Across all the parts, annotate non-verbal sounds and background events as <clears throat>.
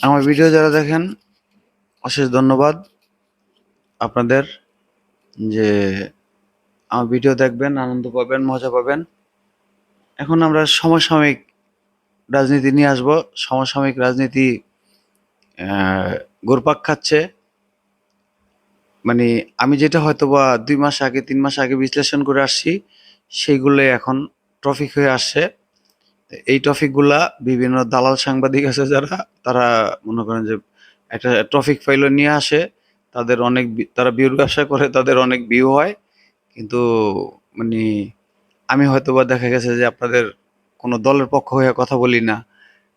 আমার ভিডিও যারা দেখেন, অশেষ ধন্যবাদ। আপনাদের যে আমার ভিডিও দেখবেন, আনন্দ পাবেন, মজা পাবেন। এখন আমরা সমসাময়িক রাজনীতি নিয়ে আসব। সমসাময়িক রাজনীতি গোরপাক খাচ্ছে। মানে আমি যেটা হয়তো বা দুই মাস আগে, তিন মাস আগে বিশ্লেষণ করে আসছি সেইগুলো এখন ট্রফিক হয়ে আসছে। এই টপিকগুলা বিভিন্ন দালাল সাংবাদিক আছে যারা, তারা মনে করেন যে একটা টপিক ফাইল নিয়ে আসে, তাদের অনেক তারা ভিউর ব্যবসা করে তাদের অনেক ভিউ হয়। কিন্তু মানে আমি হয়তো বা দেখা গেছে যে আপনাদের কোনো দলের পক্ষ হয়ে কথা বলি না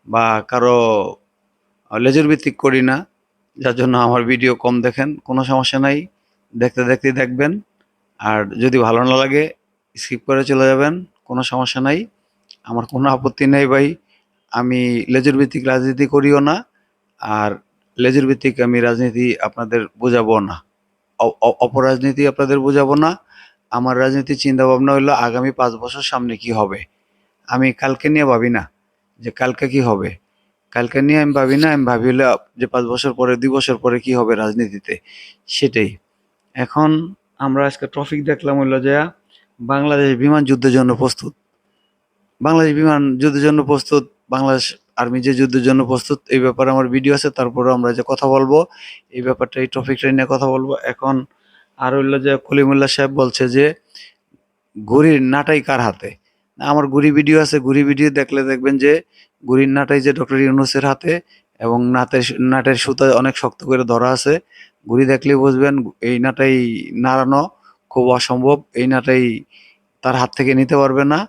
বা কারও লেজুর ভিত্তিক করি না, যার জন্য আমার ভিডিও কম দেখেন, কোনো সমস্যা নাই। দেখতে দেখতে দেখবেন। আর যদি ভালো না লাগে স্কিপ করে চলে যাবেন, কোনো সমস্যা নাই। আমার কোনো আপত্তি নেই ভাই। আমি লেজুর ভিত্তিক রাজনীতি করিও না, আর লেজুর ভিত্তিক আমি রাজনীতি আপনাদের বোঝাবো না। অপরাজনীতি আপনাদের বোঝাবো না। আমার রাজনীতি চিন্তা ভাবনা হলো আগামী পাঁচ বছর সামনে কি হবে। আমি কালকে নিয়ে ভাবি না যে কালকে কি হবে। কালকে নিয়ে আমি ভাবি না, আমি ভাবি হলে যে পাঁচ বছর পরে, দুই বছর পরে কি হবে রাজনীতিতে। সেটাই। এখন আমরা আজকে টপিক দেখলাম হইল যে বাংলাদেশ বিমান যুদ্ধের জন্য প্রস্তুত। বাংলাদেশ বিমান যুদ্ধের জন্য প্রস্তুত, বাংলাদেশ আর্মি যে যুদ্ধের জন্য প্রস্তুত, এই ব্যাপারে আমার ভিডিও আছে, তারপরে আমরা যে কথা বলব, এই ব্যাপারটা, এই টপিকটা নিয়ে কথা বলব। এখন আর হইল যে কলিমুল্লাহ সাহেব বলছে যে, ঘুড়ির নাটাই কার হাতে? আমার ঘুড়ি ভিডিও আছে, ঘুড়ি ভিডিও দেখলে দেখবেন যে, ঘুড়ির নাটাই যে ডক্টর ইউনুসের হাতে এবং নাটের নাটের সুতা অনেক শক্ত করে ধরা আছে। ঘুড়ি দেখলেই বুঝবেন, এই নাটাই নাড়ানো খুব অসম্ভব, এই নাটাই তার হাত থেকে নিতে পারবে না।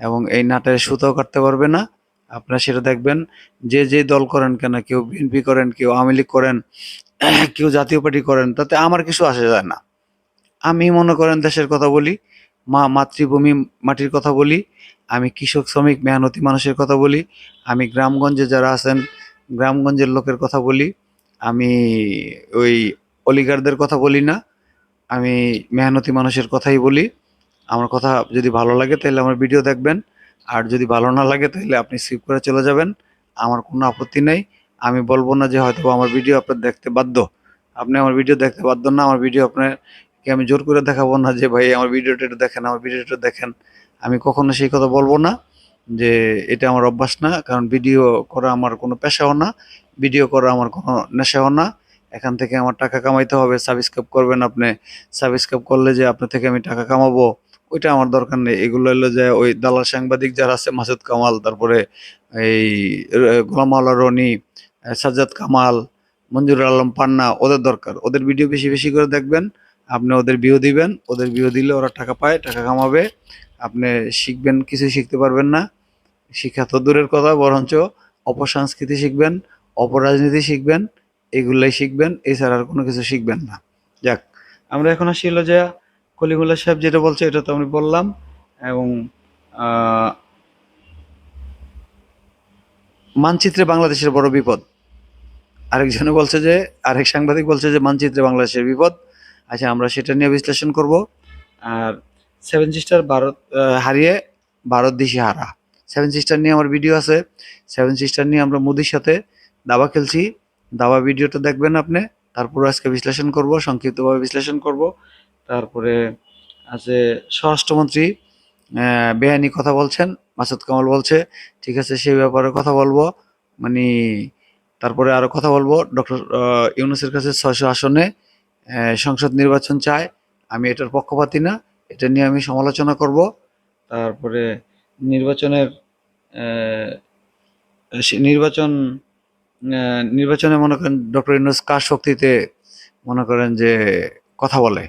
এবং এই নাটের সুতাও কাটতে পারবে না। আপনারা সেটা দেখবেন যে যে দল করেন কেন কেউ বিএনপি করেন কেউ আওয়ামী লীগ করেন <clears throat> কেউ জাতীয় পার্টি করেন তাতে আমার কিছু আসে যায় না। আমি মনে করেন দেশের কথা বলি মা মাতৃভূমি মাটির কথা বলি আমি কৃষক শ্রমিক মেহনতি মানুষের কথা বলি আমি গ্রামগঞ্জে যারা আছেন গ্রামগঞ্জের লোকের কথা বলি আমি ওই অলিগারদের কথা বলি না আমি মেহনতি মানুষের কথাই বলি। আমার কথা যদি ভালো লাগে তাহলে আমার ভিডিও দেখবেন। আর যদি ভালো না লাগে তাহলে আপনি স্কিপ করে চলে যাবেন। আমার কোনো আপত্তি নেই। আমি বলব না যে হয়তো আমার ভিডিও আপনার দেখতে বাধ্য। আপনি আমার ভিডিও দেখতে বাধ্য না, আমার ভিডিও আপনার কি আমি জোর করে দেখাবো না যে, ভাই, আমার ভিডিওটা একটু দেখেন, আমার ভিডিওটা দেখেন। আমি কখনো সেই কথা বলব না যে, এটা আমার অভ্যাস না। কারণ ভিডিও করা আমার কোনো পেশাও না। ভিডিও করা আমার কোনো নেশাও না। এখান থেকে আমার টাকা কামাইতে হবে। সাবস্ক্রাইব করবেন আপনি। সাবস্ক্রাইব করলে যে আপনার থেকে আমি টাকা কামাবো। ওইটা আমার দরকার নেই। এগুলো হলো যে ওই দালাল সাংবাদিক যারা আছে, মাসুদ কামাল, তারপরে এই গোলাম আল্লাহ রনি, সাজ্জাদ কামাল মঞ্জুর আলম পান্না, ওদের দরকার। ওদের ভিডিও বেশি বেশি করে দেখবেন, আপনি ওদের ভিউ দিবেন, ওদের ভিউ দিলে ওরা টাকা পায়, টাকা কামাবে, আপনি শিখবেন, কিছু শিখতে পারবেন না। শিক্ষা তো দূরের কথা, বরঞ্চ অপসংস্কৃতি শিখবেন, অপরাজনীতি শিখবেন, এগুলাই শিখবেন, এছাড়া আর কোনো কিছু শিখবেন না। যাক, আমরা এখন আসি হলো যে কলিমুল্লাহ সাহেব যেটা বলছে, এটা তো আমি বললাম। এবং মানচিত্রে বাংলাদেশের বড় বিপদ। আরেকজনে বলছে যে, আরেক সাংবাদিক বলছে যে, মানচিত্রে বাংলাদেশের বিপদ। আচ্ছা আমরা সেটা নিয়ে বিশ্লেষণ করব। আর সেভেন সিস্টার ভারত হারিয়ে ভারত দিশে হারা। সেভেন সিস্টার নিয়ে আমার ভিডিও আছে। সেভেন সিস্টার নিয়ে আমরা মোদির সাথে দাবা খেলছি। দাবা ভিডিওটা দেখবেন আপনি। তারপর আজকে বিশ্লেষণ করব, সংক্ষিপ্তভাবে বিশ্লেষণ করব। তারপরে আছে স্বরাষ্ট্রমন্ত্রী বেআইনি কথা বলছেন, মাসুদ কামাল বলছে, ঠিক আছে সেই ব্যাপারে কথা বলব মানে তারপরে আরও কথা বলব, ডক্টর ইউনুসের কাছে ছয়শো আসনে সংসদ নির্বাচন চায়, আমি এটার পক্ষপাতী না, এটা নিয়ে আমি সমালোচনা করব, তারপরে নির্বাচনের নির্বাচন নির্বাচনে মনে করেন ডক্টর ইউনুস কার শক্তিতে মনে করেন যে কথা বলে?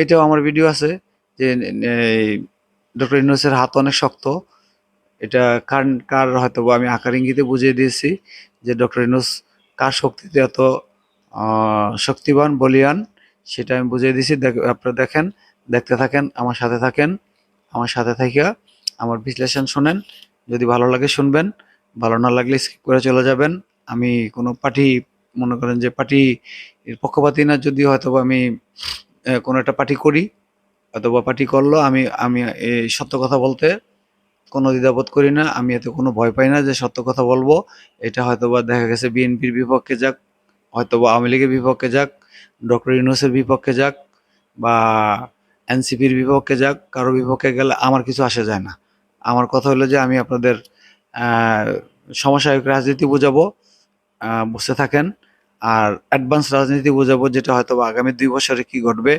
এটাও আমার ভিডিও আছে যে ডক্টর ইউনুসের হাত অনেক শক্ত। এটা কার কার হয়তো আমি আকার ইঙ্গিতে বুঝিয়ে দিয়েছি যে ডক্টর ইউনুস কার শক্তিতে এত শক্তিবান, বলিয়ান, সেটা আমি বুঝিয়ে দিয়েছি। আপনারা দেখেন, দেখতে থাকেন, আমার সাথে থাকেন, আমার সাথে থাকিয়া আমার বিশ্লেষণ শোনেন। যদি ভালো লাগে শুনবেন, ভালো না লাগলে স্কিপ করে চলে যাবেন। আমি কোনো পার্টি, মনে করেন যে পার্টি পক্ষপাতি না, যদিও হয়তো আমি কোনো একটা পার্টি করি, অথবা পার্টি করল, আমি আমি এই সত্য কথা বলতে কোনো দ্বিধাবোধ করি না, আমি এতে কোনো ভয় পাই না যে সত্য কথা বলব। এটা হয়তোবা দেখা গেছে বিএনপির বিপক্ষে যাক হয়তো বা আওয়ামী লীগের বিপক্ষে যাক, ডক্টর ইউনুসের বিপক্ষে যাক, বা এনসিপির বিপক্ষে যাক, কারও বিপক্ষে গেলে আমার কিছু আসে যায় না। আমার কথা হলো যে আমি আপনাদের সমসাময়িক রাজনীতি বোঝাবো বুঝতে থাকেন। আর অ্যাডভান্স রাজনীতি বোঝাবো যেটা হয়তো আগামী দুই বছরে কি ঘটবে,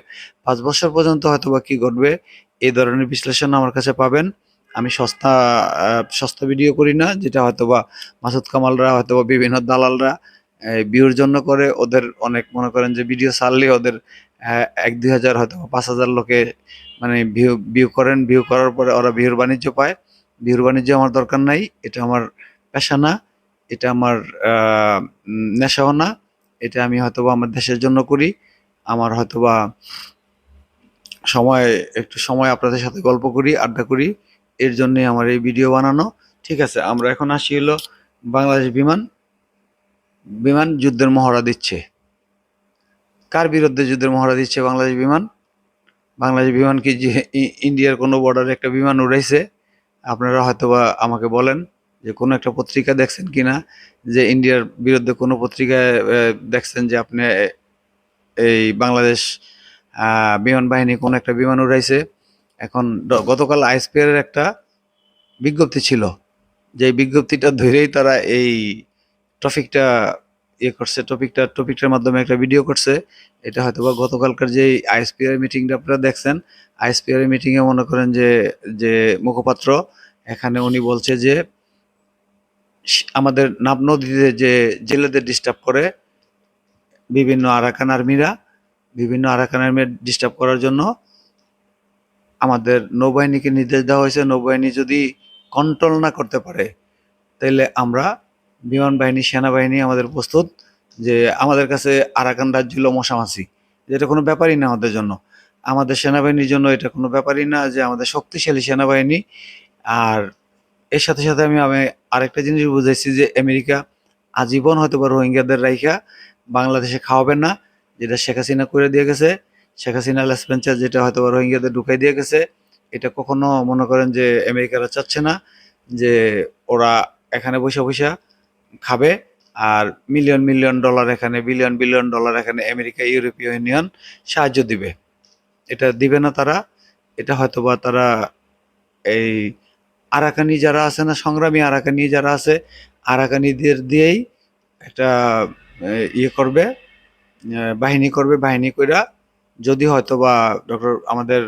পাঁচ বছর পর্যন্ত হয়তো বা কি ঘটবে, এই ধরনের বিশ্লেষণ আমার কাছে পাবেন। আমি সস্তা সস্তা ভিডিও করি না, যেটা হয়তো বা মাসুদ কামালরা হয়তো বা বিভিন্ন দালালরা ভিউর জন্য করে। ওদের অনেক মনে করেন যে ভিডিও ছাড়লে ওদের এক, দুই হাজার হয়তো পাঁচ হাজার লোকে মানে ভিউ ভিউ করেন। ভিউ করার পরে ওরা ভিউর বাণিজ্য পায়। ভিউর বাণিজ্য আমার দরকার নাই। এটা আমার পেশা না। এটা আমার নেশাও না। এটা আমি হয়তোবা আমার দেশের জন্য করি। আমার হয়তোবা সময়, একটু সময় আপনাদের সাথে গল্প করি, আড্ডা করি। এর জন্যই আমার এই ভিডিও বানানো। ঠিক আছে, আমরা এখন আসি হলো বাংলাদেশ বিমান বিমান যুদ্ধের মহড়া দিচ্ছে। কার বিরুদ্ধে যুদ্ধের মহড়া দিচ্ছে বাংলাদেশ বিমান? বাংলাদেশ বিমান কি যে ইন্ডিয়ার কোনো বর্ডারে একটা বিমান উড়াইছে? আপনারা হয়তোবা আমাকে বলেন। যে কোনো একটা পত্রিকা দেখছেন কিনা, যে ইন্ডিয়ার বিরুদ্ধে কোনো পত্রিকায় দেখছেন যে আপনি এই বাংলাদেশ বিমান বাহিনী কোনো একটা বিমান উড়াইছে। এখন গতকাল আইএসপিআর এর একটা বিজ্ঞপ্তি ছিল, যে বিজ্ঞপ্তিটা ধরেই তারা এই টপিকটা ইয়ে করছে, টপিকটা, টপিকটার মাধ্যমে একটা ভিডিও করছে। এটা হয়তো বা গতকালকার যে আইএসপিআর মিটিংটা আপনারা দেখছেন, আইএসপিআর মিটিং এ মনে করেন যে যে মুখপাত্র, এখানে উনি বলছে যে আমাদের নাব নদীতে যে জেলেদের ডিস্টার্ব করে, বিভিন্ন আরাকান আর্মিরা, বিভিন্ন আরাকান আর্মি ডিস্টার্ব করার জন্য আমাদের নৌবাহিনীকে নির্দেশ দেওয়া হয়েছে। নৌবাহিনী যদি কন্ট্রোল না করতে পারে তাহলে আমরা বিমান বাহিনী, সেনাবাহিনী আমাদের প্রস্তুত যে আমাদের কাছে আরাকান রাজ্য হলো মশামাছি। যেটা কোনো ব্যাপারই না আমাদের জন্য। আমাদের সেনাবাহিনীর জন্য এটা কোনো ব্যাপারই না যে আমাদের শক্তিশালী সেনাবাহিনী। আর এর সাথে সাথে আমি আমি আরেকটা জিনিস বুঝাইছি যে আমেরিকা আজীবন হয়তো বা রোহিঙ্গাদের রাইখা বাংলাদেশে খাওয়াবে না, যেটা শেখ হাসিনা করে দিয়ে গেছে। শেখ হাসিনা লেসপেন্সার যেটা হয়তো বা রোহিঙ্গাদের ঢুকাই দিয়ে গেছে, এটা কখনো মনে করেন যে আমেরিকারা চাচ্ছে না যে ওরা এখানে বসে বসে খাবে আর মিলিয়ন মিলিয়ন ডলার এখানে, বিলিয়ন বিলিয়ন ডলার এখানে আমেরিকা, ইউরোপীয় ইউনিয়ন সাহায্য দিবে। এটা দিবে না তারা, এটা হয়তোবা তারা এই আরাকানি যারা আছে না, সংগ্রামী আরাকানি যারা আছে, আরাকানিদের দিয়েই একটা ইয়ে করবে বাহিনী করবে, বাহিনী কইরা যদি হয়তো বা ডক্টর আমাদের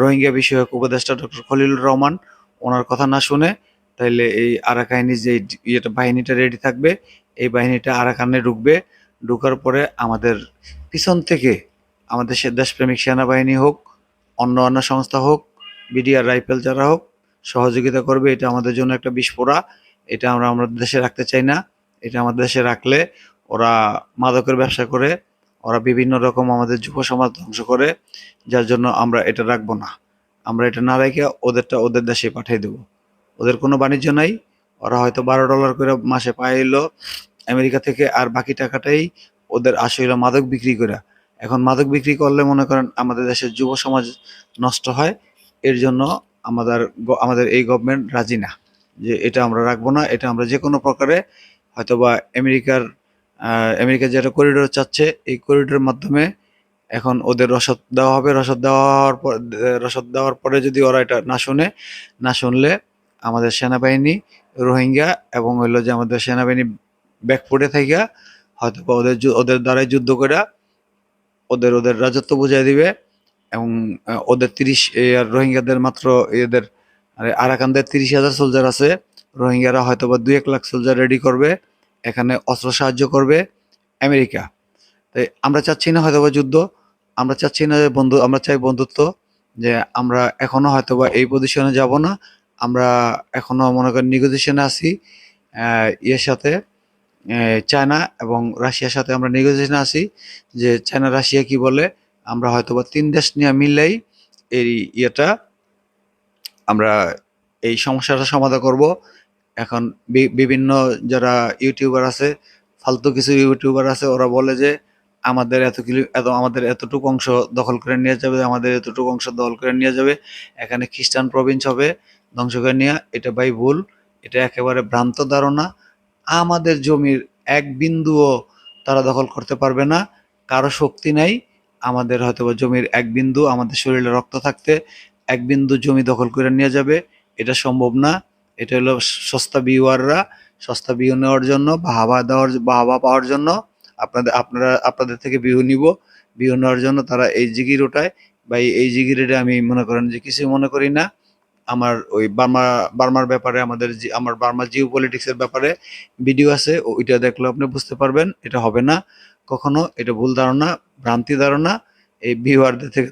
রোহিঙ্গা বিষয়ক উপদেষ্টা ডক্টর খলিলুর রহমান ওনার কথা না শুনে তাহলে এই আরাকানি যে ইয়েটা, বাহিনীটা রেডি থাকবে, এই বাহিনীটা আরাকানে ঢুকবে, ঢুকার পরে আমাদের পিছন থেকে আমাদের দেশপ্রেমিক সেনাবাহিনী হোক অন্য অন্য সংস্থা হোক, বিডিআর রাইফেল যারা হোক সহযোগিতা করবে, এটা আমাদের জন্য একটা বিস্ফোরা। এটা আমরা আমাদের দেশে রাখতে চাই না। এটা আমাদের দেশে রাখলে ওরা মাদকের ব্যবসা করে, ওরা বিভিন্ন রকম আমাদের যুব সমাজ ধ্বংস করে, যার জন্য আমরা এটা রাখব না। আমরা এটা না রেখে ওদেরটা ওদের দেশে পাঠিয়ে দেবো। ওদের কোনো বাণিজ্য নাই, ওরা হয়তো বারো ডলার করে মাসে পায় এলো, আমেরিকা থেকে আর বাকি টাকাটাই ওদের আসে হলো মাদক বিক্রি করে। এখন মাদক বিক্রি করলে মনে করেন আমাদের দেশের যুব সমাজ নষ্ট হয়, এর জন্য আমাদের আমাদের এই গভর্নমেন্ট রাজি না। যে এটা আমরা রাখব না, এটা আমরা যে কোনো প্রকারে হয়তোবা আমেরিকার আমেরিকা যেটা করিডোর চাচ্ছে, এই করিডোরের মাধ্যমে এখন ওদের রসদ দেওয়া হবে। রসদ দেওয়ার পর, রসদ দেওয়ার পরে যদি ওরা এটা না শুনে, না শুনলে আমাদের সেনাবাহিনী, রোহিঙ্গা এবং হইল যে আমাদের সেনাবাহিনী ব্যাকফুটে থেকে হয়তো ওদের ওদের দ্বারাই যুদ্ধ করে ওদের ওদের রাজত্ব বুঝাই দিবে। এবং ওদের তিরিশ রোহিঙ্গাদের মাত্র এদের, আরে আরাকানদের তিরিশ হাজার সোলজার আছে। রোহিঙ্গারা হয়তো বা দুই এক লাখ সোলজার রেডি করবে। এখানে অস্ত্র সাহায্য করবে আমেরিকা। তাই আমরা চাচ্ছি না হয়তো বা যুদ্ধ। আমরা চাচ্ছি না যে বন্ধু, আমরা চাই বন্ধুত্ব, যে আমরা এখনও হয়তো বা এই পজিশনে যাব না। আমরা এখনও মনে করেন নিগোজিয়েশনে আছি ইয়ের সাথে চায়না এবং রাশিয়ার সাথে আমরা নিগোজিয়েশনে আছি, যে চায়না রাশিয়া কি বলে আমরা হয়তো বা তিন দেশ নিয়ে মিললেই এই ইয়েটা আমরা এই সমস্যাটা সমাধান করব। এখন বিভিন্ন যারা ইউটিউবার আছে, ফালতু কিছু ইউটিউবার আছে, ওরা বলে যে আমাদের এত কিলো, এত, আমাদের এতটুকু অংশ দখল করে নিয়ে যাবে, আমাদের এতটুকু অংশ দখল করে নিয়ে যাবে, এখানে খ্রিস্টান প্রভিন্স হবে, ধ্বংস করে নেওয়া এটা ভাই ভুল, এটা একেবারে ভ্রান্ত ধারণা। আমাদের জমির এক বিন্দুও তারা দখল করতে পারবে না, কারও শক্তি নাই আমাদের হয়তো বা জমির এক বিন্দু, আমাদের শরীরে রক্ত থাকতে এক বিন্দু জমি দখল করে নিয়ে যাবে। এটা সম্ভব না। এটা হলো সস্তা বিওয়াররা, সস্তা বিহু নেওয়ার জন্য বাহাবা দেওয়ার বাহাবা পাওয়ার জন্য আপনাদের, আপনারা, আপনাদের থেকে বিহু নিব। বিহু নেওয়ার জন্য তারা এই জিগির ওঠায়। বা এই- এই জিগিরে আমি মনে করেন যে কিছু মনে করি না। আমার ওই বার্মা, বার্মার ব্যাপারে, আমাদের আমার বার্মা জিও পলিটিক্সের ব্যাপারে ভিডিও আছে, ওইটা দেখলে আপনি বুঝতে পারবেন। এটা হবে না। কখনো এটা ভুল ধারণা, ভ্রান্তি ধারণা, এই বিহারদের থেকে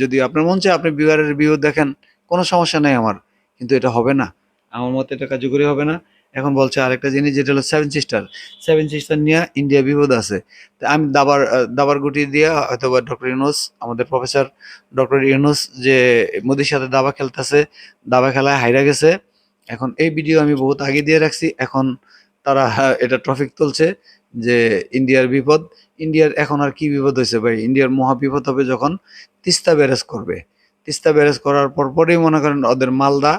যদি আপনার মন চায়, আপনি বিহারের ভিউ দেখেন, কোনো সমস্যা নেই আমার, কিন্তু এটা হবে না। আমার মতে এটা কার্যকরী হবে না। এখন বলছে আরেকটা জিনিস, যেটা হলো সেভেন সিস্টার সেভেন সিস্টার নিয়ে ইন্ডিয়া বিপদ আছে। তা আমি দাবার দাবার গুটি দিয়ে হয়তো বা ডক্টর ইউনুস আমাদের প্রফেসর ডক্টর ইউনুস যে মোদির সাথে দাবা খেলতেছে, দাবা খেলায় হাইরা গেছে। এখন এই ভিডিও আমি বহুত আগে দিয়ে রাখছি। এখন তারা এটা ট্রফিক তুলছে। যে ইন্ডিয়ার বিপদ, ইন্ডিয়ার এখন আর কি বিপদ হয়েছে ভাই? ইন্ডিয়ার মহা বিপদ হবে যখন তিস্তা ব্যারেজ করবে। তিস্তা ব্যারেজ করার পর পরেই মনে করেন ওদের মালদা,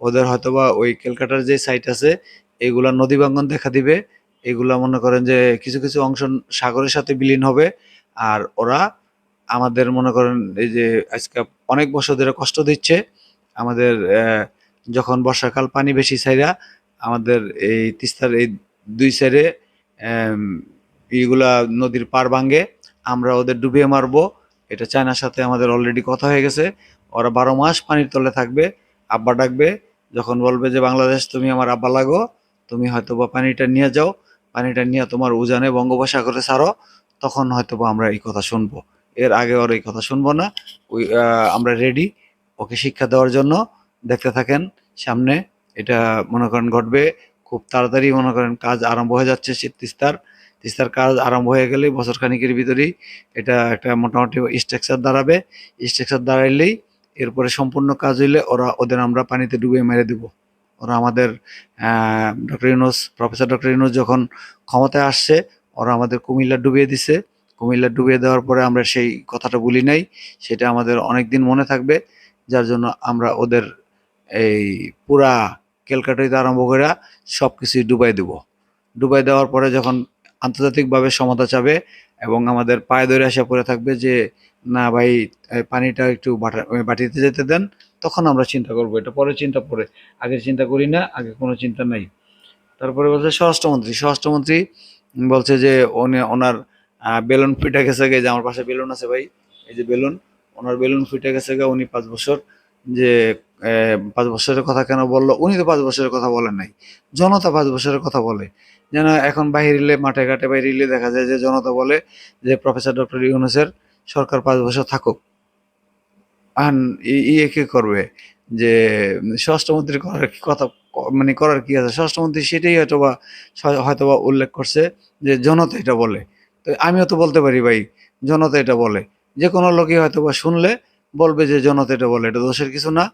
ওদের হয়তোবা ওই ক্যালকাটার যে সাইট আছে, এগুলা নদী ভাঙ্গন দেখা দিবে। এগুলা মনে করেন যে কিছু কিছু অংশ সাগরের সাথে বিলীন হবে। আর ওরা আমাদের মনে করেন এই যে আজকে অনেক বছর ধরে কষ্ট দিচ্ছে। আমাদের যখন বর্ষাকাল পানি বেশি ছাইরা আমাদের এই তিস্তার এই দুই সাইডে এইগুলা নদীর পার ভাঙ্গে আমরা ওদের ডুবিয়ে মারবো। এটা চায়নার সাথে আমাদের অলরেডি কথা হয়ে গেছে। ওরা বারো মাস পানির তলে থাকবে, আব্বা ডাকবে, যখন বলবে যে, বাংলাদেশ, তুমি আমার আব্বা লাগো, তুমি হয়তো বা পানিটা নিয়ে যাও, পানিটা নিয়ে তোমার উজানে বঙ্গোপসাগরে ছাড়ো, তখন হয়তো বা আমরা এই কথা শুনব। এর আগে ওর এই কথা শুনব না। ওই আমরা রেডি ওকে শিক্ষা দেওয়ার জন্য দেখতে থাকেন, সামনে। এটা মনে করেন ঘটবে খুব তাড়াতাড়ি মনে করেন কাজ আরম্ভ হয়ে যাচ্ছে তিস্তার। তিস্তার কাজ আরম্ভ হয়ে গেলেই বছর খানিকের ভিতরেই এটা একটা মোটামুটি স্ট্রাকচার দাঁড়াবে। স্ট্রাকচার দাঁড়াইলেই এরপরে সম্পূর্ণ কাজ হইলে ওরা ওদের আমরা পানিতে ডুবিয়ে মেরে দিব। ওরা আমাদের doctor Yunus professor doctor Yunus যখন ক্ষমতায় আসছে, ওরা আমাদের কুমিল্লা ডুবিয়ে দিছে। কুমিল্লা ডুবিয়ে দেওয়ার পরে আমরা সেই কথাটা বলি নাই, সেটা আমাদের অনেক দিন মনে থাকবে, যার জন্য আমরা ওদের এই পুরা ক্যালকাটাইতে আরম্ভ করে সব কিছুই ডুবাই দেব। ডুবাই দেওয়ার পরে যখন আন্তর্জাতিকভাবে সমতা চাবে এবং আমাদের পায়ে ধরে আসা পড়ে থাকবে যে, না ভাই পানিটা একটু বাটা- বাটিতে যেতে দেন, তখন আমরা চিন্তা করব। এটা পরে চিন্তা পরে, আগে চিন্তা করি না, আগে কোনো চিন্তা নাই। তারপরে বলছে স্বরাষ্ট্রমন্ত্রী। স্বরাষ্ট্রমন্ত্রী বলছে যে উনি ওনার বেলুন ফিটে গেছে গে যে, আমার পাশে বেলুন আছে ভাই, এই যে বেলুন, ওনার বেলুন ফিটে গেছে গে উনি পাঁচ বছর যে পাঁচ বছরের কথা কেন বলল? উনি তো পাঁচ বছরের কথা বলেন নাই। জনতা পাঁচ বছরের কথা বলে। যেন এখন বাহিরিলে মাঠে ঘাটে বাইরিলে দেখা যায় যে জনতা বলে যে প্রফেসর ডক্টর ইউনুসের সরকার পাঁচ বছর থাকুক। আন ইয়ে কি করবে? যে স্বরাষ্ট্রমন্ত্রী করার কথা মানে করার কি আছে? স্বরাষ্ট্রমন্ত্রী সেটাই হয়তো বা হয়তো বা উল্লেখ করছে যে জনতা এটা বলে। তো আমিও তো বলতে পারি ভাই, জনতা এটা বলে। যে কোনো লোকই হয়তো বা শুনলে বলবে যে জনতা এটা বলে। এটা দোষের কিছু না।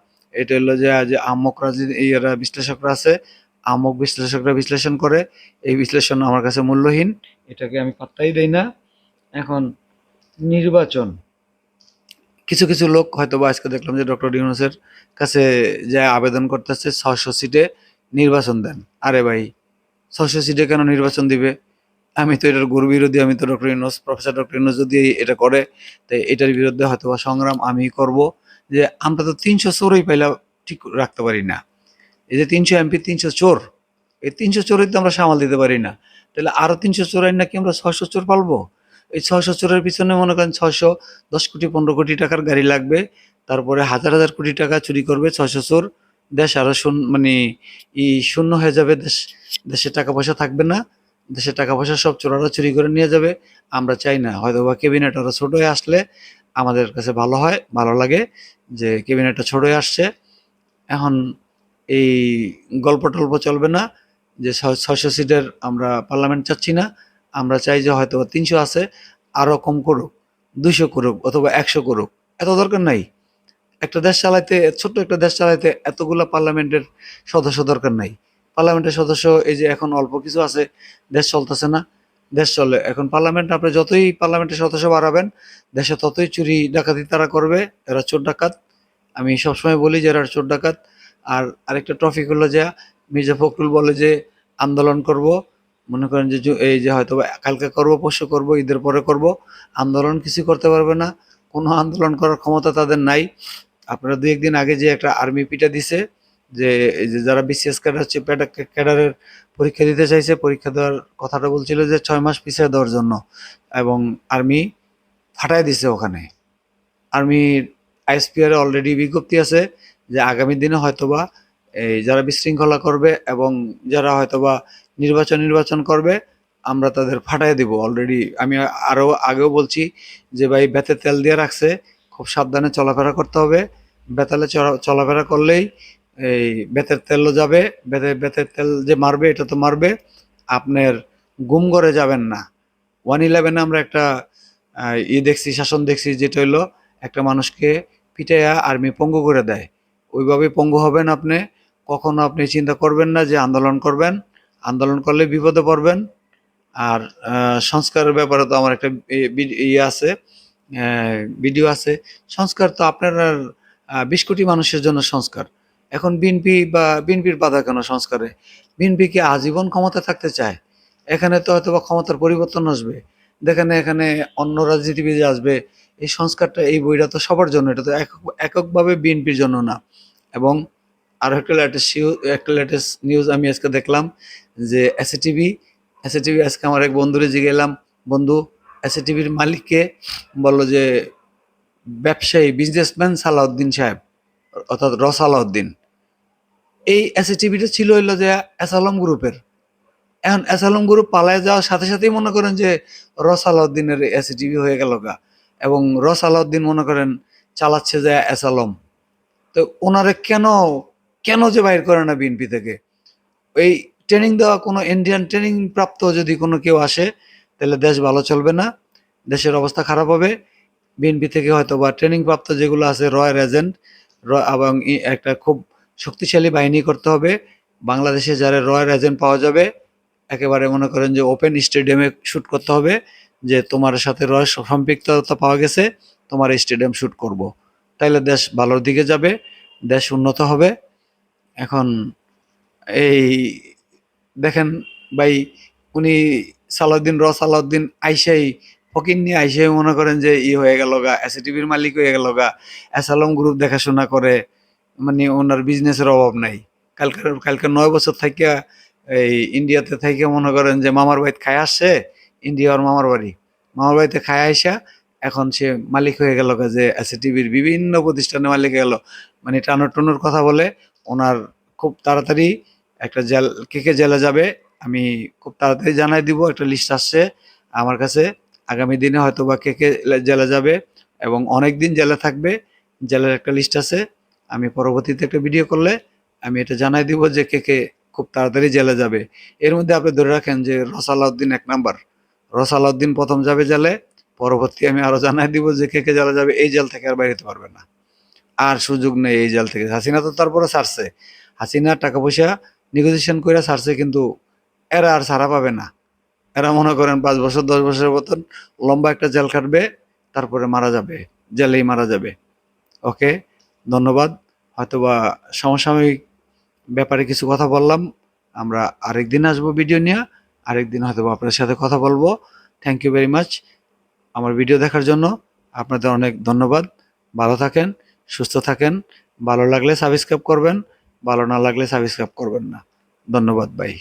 এটা হলো যে যে আমকরা ইয়ারা বিশ্লেষকরা আছে, আমক বিশ্লেষকরা বিশ্লেষণ করে, এই বিশ্লেষণ আমার কাছে মূল্যহীন, এটাকে আমি পাত্তাই দেই না। এখন নির্বাচন। কিছু কিছু লোক হয়তো বা আজকে দেখলাম যে ডক্টর ইউনুসের কাছে যে আবেদন করতেছে ছশো সিটে নির্বাচন দেন। আরে ভাই ছশো সিটে কেন নির্বাচন দিবে? আমি তো এটার গুরু বিরোধী, আমি তো doctor Yunus, professor doctor Yunus যদি এটা করে, তাই এটার বিরুদ্ধে হয়তো বা সংগ্রাম আমি করব। যে আমরা তো তিনশো চোরই পাইলা ঠিক রাখতে পারি না। এই যে তিনশো এমপি, তিনশো চোর, এই তিনশো চোরই তো আমরা সামাল দিতে পারি না। তাহলে আরও তিনশো চোরাই নাকি আমরা ছয়শো চোর পালবো? এই ছয়শো চোরের পিছনে মনে করেন ছয়শো দশ কোটি, পনেরো কোটি টাকার গাড়ি লাগবে, তারপরে হাজার হাজার কোটি টাকা চুরি করবে ছয়শো চোর, দেশ আরও শূন্য মানে ই শূন্য হয়ে যাবে, দেশ, দেশে টাকা পয়সা থাকবে না, দেশে টাকা পয়সা সব চোরারা চুরি করে নিয়ে যাবে, আমরা চাই না হয়তো বা ক্যাবিনেট আরও ছোট হয়ে আসলে আমাদের কাছে ভালো হয়, ভালো লাগে যে ক্যাবিনেটটা ছোট আসছে। এখন এই গল্প টল্প চলবে না যে ছয়শো সিটের আমরা পার্লামেন্ট চাচ্ছি না। আমরা চাই যে হয়তো তিনশো আছে আরও কম করুক, দুইশো করুক অথবা একশো করুক, এত দরকার নাই। একটা দেশ চালাইতে, ছোট্ট একটা দেশ চালাইতে এতগুলা পার্লামেন্টের সদস্য দরকার নাই। পার্লামেন্টের সদস্য এই যে এখন অল্প কিছু আছে, দেশ চলতেছে না। দেশ চলে। এখন পার্লামেন্ট আপনি যতই পার্লামেন্টের সদস্য বাড়াবেন, দেশে ততই চুরি ডাকাতি তারা করবে, এরা চোর ডাকাত। আমি সবসময় বলি যে এরা চোর ডাকাত। আর আরেকটা টপিক হলো যে মির্জা ফখরুল বলে যে, আন্দোলন করব। মনে করেন যে এই যে হয়তো কালকে করব, পরশু করব, ঈদের পরে করব। আন্দোলন কিছু করতে পারবে না। কোনো আন্দোলন করার ক্ষমতা তাদের নাই। আপনারা দু একদিন আগে যে একটা আর্মি পিটা দিছে যে যারা বিসিএস ক্যাডার হচ্ছে ক্যাডারের পরীক্ষা দিতে চাইছে, পরীক্ষা দেওয়ার কথাটা বলছিল যে ছয় মাস পিছিয়ে দেওয়ার জন্য এবং আর্মি ফাটাই দিছে ওখানে। আর্মির আইএসপিআর অলরেডি বিজ্ঞপ্তি আছে যে আগামী দিনে হয়তোবা এই যারা বিশৃঙ্খলা করবে এবং যারা হয়তোবা নির্বাচন নির্বাচন করবে, আমরা তাদের ফাটাই দিব। অলরেডি আমি আরও আগেও বলছি যে ভাই, বেতে তেল দিয়ে রাখছে, খুব সাবধানে চলাফেরা করতে হবে। বেতালে চলা- চলাফেরা করলেই এই বেতের তেলও যাবে, বেতে, বেতের তেল যে মারবে, এটা তো মারবে। আপনার গুম করে যাবেন না। ওয়ান ইলেভেনে আমরা একটা ই দেখছি, শাসন দেখছি, যেটা হইল একটা মানুষকে পিটাইয়া আর্মি পঙ্গু করে দেয়। ওইভাবে পঙ্গু হবেন আপনি। কখনো আপনি চিন্তা করবেন না যে আন্দোলন করবেন। আন্দোলন করলে বিপদে পড়বেন। আর সংস্কারের ব্যাপারে তো আমার একটা ইয়ে আছে ভিডিও আছে। সংস্কার তো আপনার বিশ কোটি মানুষের জন্য সংস্কার। এখন বিএনপি বা বিএনপির বাধা কেন সংস্কারে? বিএনপি কি আজীবন ক্ষমতা থাকতে চায়? এখানে তো হয়তো বা ক্ষমতার পরিবর্তন আসবে। দেখেন এখানে অন্য রাজনীতিবিদ আসবে। এই সংস্কারটা, এই বইটা তো সবার জন্য, এটা তো একক- এককভাবে বিএনপির জন্য না। এবং আরও একটা লেটেস্ট একটা লেটেস্ট নিউজ আমি আজকে দেখলাম যে এসএটিভি এসএটিভি আজকে আমার এক বন্ধুরে জিগেলাম বন্ধু এসএটিভির মালিককে বলল যে ব্যবসায়ী বিজনেসম্যান সালাউদ্দিন সাহেব, অর্থাৎ র সালাউদ্দিন এই এসএটিভিটা ছিল হইল যে এসালম গ্রুপের এখন এসালম গ্রুপ পালায় যাওয়ার সাথে সাথেই মনে করেন যে র সালাউদ্দিনের এসএটিভি হয়ে গেল গা। এবং রস আলাউদ্দিন মনে করেন চালাচ্ছে যে এসালম তো ওনারা কেন কেন যে বাইর করে না বিএনপি থেকে? এই ট্রেনিং দেওয়া কোনো ইন্ডিয়ান ট্রেনিং প্রাপ্ত যদি কোনো কেউ আসে, তাহলে দেশ ভালো চলবে না, দেশের অবস্থা খারাপ হবে। বিএনপি থেকে হয়তো বা ট্রেনিং প্রাপ্ত যেগুলো আছে রয়্যাল এজেন্ট এবং একটা খুব শক্তিশালী বাহিনী করতে হবে। বাংলাদেশে যারা রয়্যাল এজেন্ট পাওয়া যাবে, একেবারে মনে করেন যে ওপেন স্টেডিয়ামে শ্যুট করতে হবে যে তোমার সাথে রয় সম্পৃক্ততা পাওয়া গেছে, তোমার স্টেডিয়াম শ্যুট করব। তাইলে দেশ ভালোর দিকে যাবে, দেশ উন্নত হবে। এখন এই দেখেন ভাই, উনি সালাউদ্দিন, র সালাউদ্দিন আইসাই, ফকির নিয়ে আইসাই মনে করেন যে ই হয়ে গেল গা এসএটিভির মালিক হয়ে গেল গা। অ্যাসালম গ্রুপ দেখাশোনা করে মানে ওনার বিজনেসের অভাব নাই। কালকে কালকে নয় বছর থেকে এই ইন্ডিয়াতে থেকে মনে করেন যে মামার বাড়িতে খায় আসছে ইন্ডিয়া ওর মামার বাড়ি। মামার বাড়িতে খায় আইসা, এখন সে মালিক হয়ে গেল যে এসএটিভির বিভিন্ন প্রতিষ্ঠানের মালিক গেল। মানে টানোর টুনোর কথা বলে ওনার খুব তাড়াতাড়ি একটা জেল, কে কে জেলে যাবে আমি খুব তাড়াতাড়ি জানাই দিব, একটা লিস্ট আসছে আমার কাছে। আগামী দিনে হয়তো বা কে কে জেলে যাবে এবং অনেক দিন জেলে থাকবে, জেলের একটা লিস্ট আছে। আমি পরবর্তীতে একটা ভিডিও করলে আমি এটা জানাই দিব যে কে কে খুব তাড়াতাড়ি জেলে যাবে। এর মধ্যে আপনি ধরে রাখেন যে রসালাউদ্দিন এক নাম্বার। রসালাউদ্দিন প্রথম যাবে জেলে, পরবর্তী আমি আরও জানাই দিব যে কে কে জেলে যাবে, এই জেল থেকে আর বাইরে পারবে না। আর সুযোগ নেই এই জেল থেকে। হাসিনা তো তারপরে ছাড়ছে। হাসিনা টাকা পয়সা নেগোসিয়েশন করে ছাড়ছে কিন্তু এরা আর ছাড়া পাবে না। এরা মনে করেন পাঁচ বছর, দশ বছরের মতন লম্বা একটা জেল কাটবে তারপরে মারা যাবে, জেলেই মারা যাবে। ওকে? ধন্যবাদ। হয়তোবা সমসাময়িক ব্যাপারে কিছু কথা বললাম। আমরা আরেকদিন আসব ভিডিও নিয়ে, আরেকদিন হয়তো আপনার সাথে কথা বলব। থ্যাংক ইউ ভেরি মাচ আমার ভিডিও দেখার জন্য আপনাদের অনেক ধন্যবাদ। ভালো থাকেন, সুস্থ থাকেন, ভালো লাগলে সাবস্ক্রাইব করবেন, ভালো না লাগলে সাবস্ক্রাইব করবেন না। ধন্যবাদ ভাই